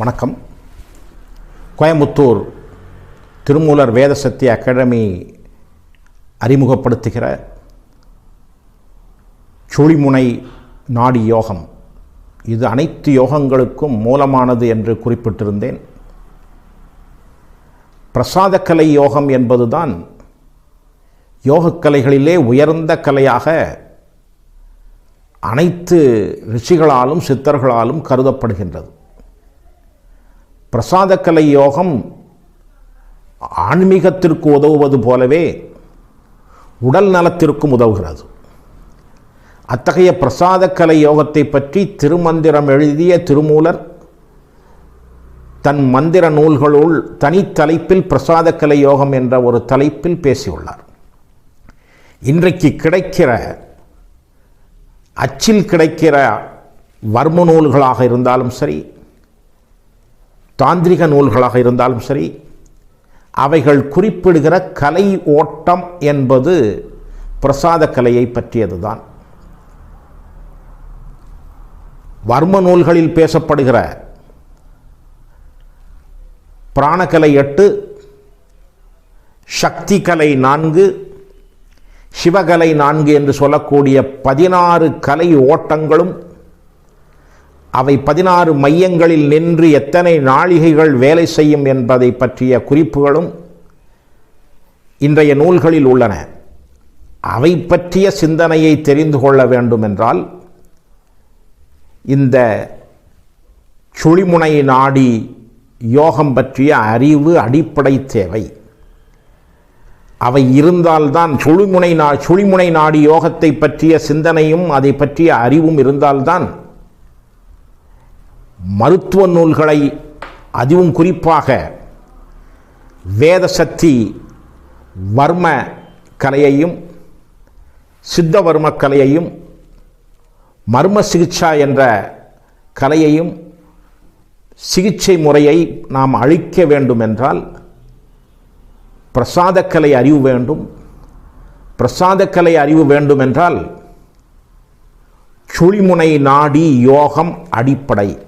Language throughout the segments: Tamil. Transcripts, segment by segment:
வணக்கம். கோயம்புத்தூர் திருமூலர் வேதசக்தி அகாடமி அறிமுகப்படுத்துகிற சுழிமுனை நாடி யோகம். இது அனைத்து யோகங்களுக்கும் மூலமானது என்று குறிப்பிட்டிருந்தேன். பிரசாதக்கலை யோகம் என்பதுதான் யோகக்கலைகளிலே உயர்ந்த கலையாக அனைத்து ரிஷிகளாலும் சித்தர்களாலும் கருதப்படுகின்றது. பிரசாதக்கலை யோகம் ஆன்மீகத்திற்கு உதவுவது போலவே உடல் நலத்திற்கும் உதவுகிறது. அத்தகைய பிரசாதக்கலை யோகத்தை பற்றி திருமந்திரம் எழுதிய திருமூலர் தன் மந்திர நூல்களுள் தனித்தலைப்பில் பிரசாதக்கலை யோகம் என்ற ஒரு தலைப்பில் பேசியுள்ளார். இன்றைக்கு கிடைக்கிற அச்சில் கிடைக்கிற வர்ம நூல்களாக இருந்தாலும் சரி தாந்திரிக நூல்களாக இருந்தாலும் சரி அவைகள் குறிப்பிடுகிற கலை ஓட்டம் என்பது பிரசாத கலையை பற்றியதுதான். வர்ம நூல்களில் பேசப்படுகிற பிராணக்கலை எட்டு சக்தி கலை நான்கு சிவகலை நான்கு என்று சொல்லக்கூடிய பதினாறு கலை ஓட்டங்களும் அவை பதினாறு மையங்களில் நின்று எத்தனை நாழிகைகள் வேலை செய்யும் என்பதை பற்றிய குறிப்புகளும் இன்றைய நூல்களில் உள்ளன. அவை பற்றிய சிந்தனையை தெரிந்து கொள்ள வேண்டும் என்றால் இந்த சுழிமுனை நாடி யோகம் பற்றிய அறிவு அடிப்படை தேவை. அவை இருந்தால்தான் சுழிமுனை நா சுழிமுனை நாடி யோகத்தை பற்றிய சிந்தனையும் அதை பற்றிய அறிவும் இருந்தால்தான் மருத்துவ நூல்களை அதுவும் குறிப்பாக வேதசக்தி வர்ம கலையையும் சித்தவர்ம கலையையும் மர்ம சிகிச்சா என்ற கலையையும் சிகிச்சை முறையை நாம் அழிக்க வேண்டும் என்றால் பிரசாதக்கலை அறிவு வேண்டும். பிரசாதக்கலை அறிவு வேண்டும் என்றால் சுழிமுனை நாடி யோகம் அடிப்படை.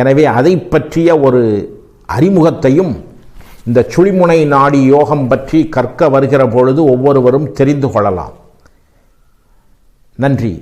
எனவே அதை பற்றிய ஒரு அறிமுகத்தையும் இந்த சுழிமுனை நாடி யோகம் பற்றி கற்க வருகிற பொழுது ஒவ்வொருவரும் தெரிந்து கொள்ளலாம். நன்றி.